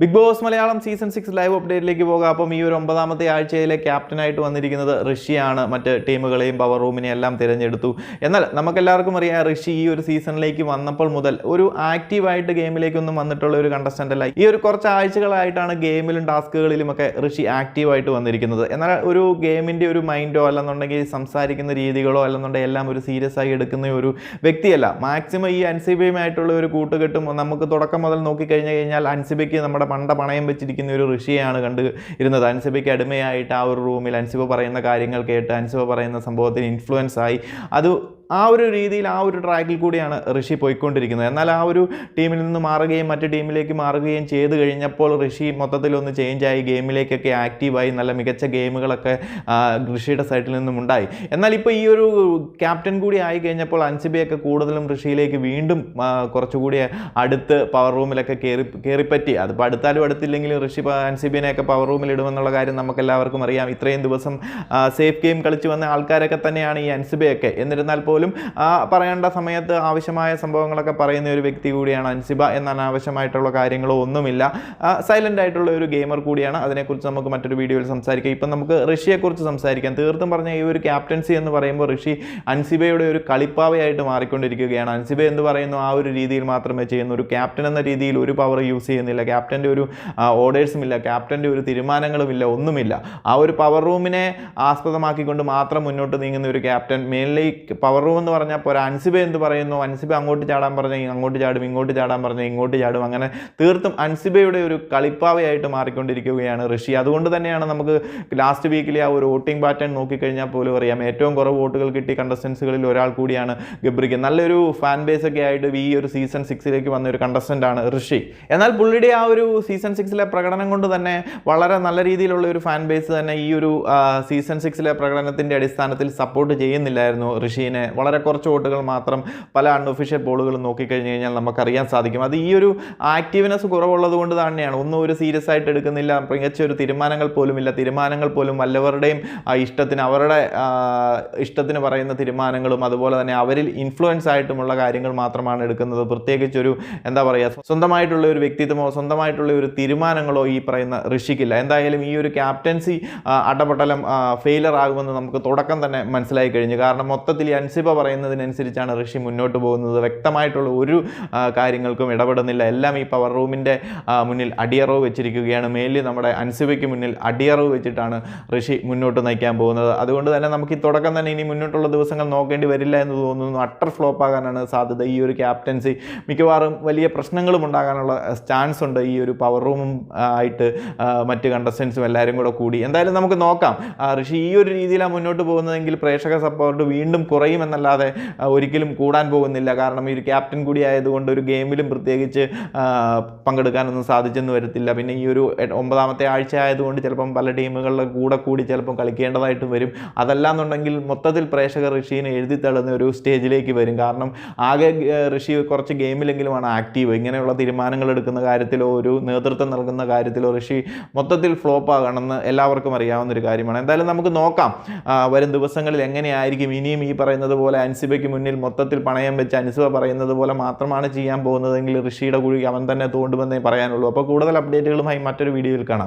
Bigg Boss Malayalam season six live അപ്ഡേറ്റിലേക്ക് പോകാം. അപ്പം ഈ ഒരു ഒമ്പതാമത്തെ ആഴ്ചയിലെ ക്യാപ്റ്റനായിട്ട് വന്നിരിക്കുന്നത് ഋഷിയാണ്. മറ്റ് ടീമുകളെയും പവർ റൂമിനെയും എല്ലാം തിരഞ്ഞെടുത്തു. എന്നാൽ നമുക്കെല്ലാവർക്കും അറിയാം ഋഷി ഈ ഒരു സീസണിലേക്ക് വന്നപ്പോൾ മുതൽ ഒരു ആക്റ്റീവായിട്ട് ഗെയിമിലേക്കൊന്നും വന്നിട്ടുള്ള ഒരു കണ്ടസ്റ്റന്റ് അല്ല. ഈ ഒരു കുറച്ച് ആഴ്ചകളായിട്ടാണ് ഗെയിമിലും ടാസ്കുകളിലും ഒക്കെ ഋഷി ആക്റ്റീവായിട്ട് വന്നിരിക്കുന്നത്. എന്നാൽ ഒരു ഗെയിമിന്റെ ഒരു മൈൻഡോ അല്ലെന്നുണ്ടെങ്കിൽ സംസാരിക്കുന്ന രീതികളോ അല്ലെന്നുണ്ടെങ്കിൽ എല്ലാം ഒരു സീരിയസ് ആയി എടുക്കുന്ന ഒരു വ്യക്തിയല്ല. മാക്സിമം ഈ അൻസിബയുമായിട്ടുള്ള ഒരു കൂട്ടുകെട്ടും നമുക്ക് തുടക്കം മുതൽ നോക്കിക്കഴിഞ്ഞു കഴിഞ്ഞാൽ അൻസിബയ്ക്ക് നമ്മുടെ പണ്ട പണയം വെച്ചിരിക്കുന്ന ഒരു ഋഷിയാണ് കണ്ട് ഇരുന്നത്. അൻസിബയ്ക്ക് അടിമയായിട്ട് ആ ഒരു റൂമിൽ അൻസിബ പറയുന്ന കാര്യങ്ങൾ കേട്ട് അൻസിബ പറയുന്ന സംഭവത്തിന് ഇൻഫ്ലുവൻസ് ആയി. അത് ആ ഒരു രീതിയിൽ ആ ഒരു ട്രാക്കിൽ കൂടിയാണ് ഋഷി പോയിക്കൊണ്ടിരിക്കുന്നത്. എന്നാൽ ആ ഒരു ടീമിൽ നിന്ന് മാറുകയും മറ്റു ടീമിലേക്ക് മാറുകയും ചെയ്ത് കഴിഞ്ഞപ്പോൾ ഋഷി മൊത്തത്തിലൊന്ന് ചേഞ്ച് ആയി ഗെയിമിലേക്കൊക്കെ ആക്റ്റീവായി നല്ല മികച്ച ഗെയിമുകളൊക്കെ ഋഷിയുടെ സൈഡിൽ നിന്നും ഉണ്ടായി. എന്നാൽ ഇപ്പോൾ ഈ ഒരു ക്യാപ്റ്റൻ കൂടി ആയി കഴിഞ്ഞപ്പോൾ അൻസിബിയൊക്കെ കൂടുതലും ഋഷിയിലേക്ക് വീണ്ടും കുറച്ചുകൂടി അടുത്ത് പവർ റൂമിലൊക്കെ കയറി കയറിപ്പറ്റി അതിപ്പോൾ അടുത്താലും അടുത്തില്ലെങ്കിലും ഋഷി അൻസിബിനെയൊക്കെ പവർ റൂമിൽ ഇടുമെന്നുള്ള കാര്യം നമുക്കെല്ലാവർക്കും അറിയാം. ഇത്രയും ദിവസം സേഫ് ഗെയിം കളിച്ചു വന്ന ആൾക്കാരൊക്കെ തന്നെയാണ് ഈ അൻസിബയൊക്കെ. എന്നിരുന്നാൽ പോലും ആ, പറയേണ്ട സമയത്ത് ആവശ്യമായ സംഭവങ്ങളൊക്കെ പറയുന്ന ഒരു വ്യക്തി കൂടിയാണ് അൻസിബ എന്ന അനാവശ്യമായിട്ടുള്ള കാര്യങ്ങളോ ഒന്നുമില്ല. സൈലന്റ് ആയിട്ടുള്ള ഒരു ഗെയിമർ കൂടിയാണ്. അതിനെക്കുറിച്ച് നമുക്ക് മറ്റൊരു വീഡിയോയിൽ സംസാരിക്കാം. ഇപ്പം നമുക്ക് ഋഷിയെക്കുറിച്ച് സംസാരിക്കാം. തീർത്തും പറഞ്ഞ ഈ ഒരു ക്യാപ്റ്റൻസി എന്ന് പറയുമ്പോൾ ഋഷി അൻസിബയുടെ ഒരു കളിപ്പാവയായിട്ട് മാറിക്കൊണ്ടിരിക്കുകയാണ്. അൻസിബ എന്ന് പറയുന്നു? ആ ഒരു രീതിയിൽ മാത്രമേ ചെയ്യുന്നു. ഒരു ക്യാപ്റ്റൻ എന്ന രീതിയിൽ ഒരു പവർ യൂസ് ചെയ്യുന്നില്ല. ക്യാപ്റ്റന്റെ ഒരു ഓർഡേഴ്സും ഇല്ല. ക്യാപ്റ്റന്റെ ഒരു തീരുമാനങ്ങളുമില്ല ഒന്നുമില്ല. ആ ഒരു പവർ റൂമിനെ ആസ്പദമാക്കിക്കൊണ്ട് മാത്രം മുന്നോട്ട് നീങ്ങുന്ന ഒരു ക്യാപ്റ്റൻ മെയിൻലി പവർ റൂം എന്ന് പറഞ്ഞാൽ പോരാ. അൻസിബ എന്ത് പറയുന്നു? അൻസിബ അങ്ങോട്ട് ചാടാൻ പറഞ്ഞാൽ അങ്ങോട്ട് ചാടും ഇങ്ങോട്ട് ചാടാൻ പറഞ്ഞാൽ ഇങ്ങോട്ട് ചാടും. അങ്ങനെ തീർത്തും അൻസിബയുടെ ഒരു കളിപ്പാവയായിട്ട് മാറിക്കൊണ്ടിരിക്കുകയാണ് ഋഷി. അതുകൊണ്ട് തന്നെയാണ് നമുക്ക് ലാസ്റ്റ് വീക്കിലെ ആ ഒരു വോട്ടിംഗ് പാറ്റേൺ നോക്കിക്കഴിഞ്ഞാൽ പോലും അറിയാം. ഏറ്റവും കുറവ് വോട്ടുകൾ കിട്ടി കണ്ടസ്റ്റൻസുകളിൽ ഒരാൾ കൂടിയാണ് ഗബ്രിക്ക് നല്ലൊരു ഫാൻ ബേസ് ഒക്കെ ആയിട്ട് ഈ ഒരു സീസൺ സിക്സിലേക്ക് വന്ന ഒരു കണ്ടസ്റ്റന്റ് ആണ് ഋഷി. എന്നാൽ പുള്ളിയുടെ ആ ഒരു സീസൺ സിക്സിലെ പ്രകടനം കൊണ്ട് തന്നെ വളരെ നല്ല രീതിയിലുള്ള ഒരു ഫാൻ ബേസ് തന്നെ ഈ ഒരു സീസൺ സിക്സിലെ പ്രകടനത്തിന്റെ അടിസ്ഥാനത്തിൽ സപ്പോർട്ട് ചെയ്യുന്നില്ലായിരുന്നു ഋഷീനെ. വളരെ കുറച്ച് വോട്ടുകൾ മാത്രം പല അൺഒഫീഷ്യൽ പോളുകളും നോക്കിക്കഴിഞ്ഞ് കഴിഞ്ഞാൽ നമുക്കറിയാൻ സാധിക്കും. അത് ഈ ഒരു ആക്റ്റീവ്നെസ് കുറവുള്ളത് കൊണ്ട് തന്നെയാണ്. ഒന്നും ഒരു സീരിയസ് ആയിട്ട് എടുക്കുന്നില്ല. മികച്ച ഒരു തീരുമാനങ്ങൾ പോലും ഇല്ല. തീരുമാനങ്ങൾ പോലും വല്ലവരുടെയും ഇഷ്ടത്തിന് അവരുടെ ഇഷ്ടത്തിന് പറയുന്ന തീരുമാനങ്ങളും അതുപോലെ തന്നെ അവരിൽ ഇൻഫ്ലുവൻസ് ആയിട്ടുമുള്ള കാര്യങ്ങൾ മാത്രമാണ് എടുക്കുന്നത്. പ്രത്യേകിച്ച് ഒരു എന്താ പറയുക സ്വന്തമായിട്ടുള്ള ഒരു വ്യക്തിത്വമോ സ്വന്തമായിട്ടുള്ള ഒരു തീരുമാനങ്ങളോ ഈ പറയുന്ന ഋഷിക്കില്ല. എന്തായാലും ഈ ഒരു ക്യാപ്റ്റൻസി അടപട്ടലം ഫെയിലർ ആകുമെന്ന് നമുക്ക് തുടക്കം തന്നെ മനസ്സിലായി കഴിഞ്ഞു. കാരണം മൊത്തത്തിൽ ഈ അൻസിബ പറയുന്നതിനനുസരിച്ചാണ് ഋഷി മുന്നോട്ട് പോകുന്നത്. വ്യക്തമായിട്ടുള്ള ഒരു കാര്യങ്ങൾക്കും ഇടപെടുന്നില്ല. എല്ലാം ഈ പവർ റൂമിന്റെ മുന്നിൽ അടിയറവ് വെച്ചിരിക്കുകയാണ്. മെയിൻലി നമ്മുടെ അൻസിബയ്ക്ക് മുന്നിൽ അടിയറവ് വെച്ചിട്ടാണ് ഋഷി മുന്നോട്ട് നയിക്കാൻ പോകുന്നത്. അതുകൊണ്ട് തന്നെ നമുക്ക് ഈ തുടക്കം തന്നെ ഇനി മുന്നോട്ടുള്ള ദിവസങ്ങൾ നോക്കേണ്ടി വരില്ല എന്ന് തോന്നുന്നു. അട്ടർ ഫ്ലോപ്പ് ആകാനാണ് സാധ്യത. ഈ ഒരു ക്യാപ്റ്റൻസി മിക്കവാറും വലിയ പ്രശ്നങ്ങളും ഉണ്ടാകാനുള്ള ചാൻസ് ഉണ്ട് ഈ ഒരു പവർ റൂമും ആയിട്ട് മറ്റ് കണ്ടസ്റ്റൻസും എല്ലാവരും കൂടെ കൂടി. എന്തായാലും നമുക്ക് നോക്കാം. ഋഷി ഈ ഒരു രീതിയിലാണ് മുന്നോട്ട് പോകുന്നതെങ്കിൽ പ്രേക്ഷക സപ്പോർട്ട് വീണ്ടും കുറയുമെന്നല്ലാതെ ആ, ഒരിക്കലും കൂടാൻ പോകുന്നില്ല. കാരണം ഈ ഒരു ക്യാപ്റ്റൻ കൂടി ആയതുകൊണ്ട് ഒരു ഗെയിമിലും പ്രത്യേകിച്ച് പങ്കെടുക്കാനൊന്നും സാധിച്ചെന്ന് വരത്തില്ല. പിന്നെ ഈ ഒരു ഒമ്പതാമത്തെ ആഴ്ച ആയതുകൊണ്ട് ചിലപ്പം പല ടീമുകളുടെ കൂടെ കൂടി ചിലപ്പം കളിക്കേണ്ടതായിട്ട് വരും. അതല്ലാന്നുണ്ടെങ്കിൽ മൊത്തത്തിൽ പ്രേക്ഷകർ ഋഷീനെ എഴുതി തള്ളുന്ന ഒരു സ്റ്റേജിലേക്ക് വരും. കാരണം ആകെ ഋഷി കുറച്ച് ഗെയിമിലെങ്കിലുമാണ് ആക്റ്റീവ്. ഇങ്ങനെയുള്ള തീരുമാനങ്ങൾ എടുക്കുന്ന കാര്യത്തിലോ ഒരു നേതൃത്വം നൽകുന്ന കാര്യത്തിലോ ഋഷി മൊത്തത്തിൽ ഫ്ലോപ്പ് ആകണമെന്ന് എല്ലാവർക്കും അറിയാവുന്ന ഒരു കാര്യമാണ്. എന്തായാലും നമുക്ക് നോക്കാം. വരും ദിവസങ്ങളിൽ എങ്ങനെയായിരിക്കും? ഇനിയും ഈ പറയുന്നത് പോലെ അൻസിബയ്ക്ക് മുന്നിൽ മൊത്തത്തിൽ പണയം വെച്ച് അൻസിബ പറയുന്നത് പോലെ മാത്രമാണ് ചെയ്യാൻ പോകുന്നതെങ്കിൽ ഋഷിയുടെ കുഴി അവൻ തന്നെ തോണ്ടുമെന്നേ പറയാനുള്ളൂ. അപ്പോൾ കൂടുതൽ അപ്ഡേറ്റുകളുമായി മറ്റൊരു വീഡിയോയിൽ കാണാം.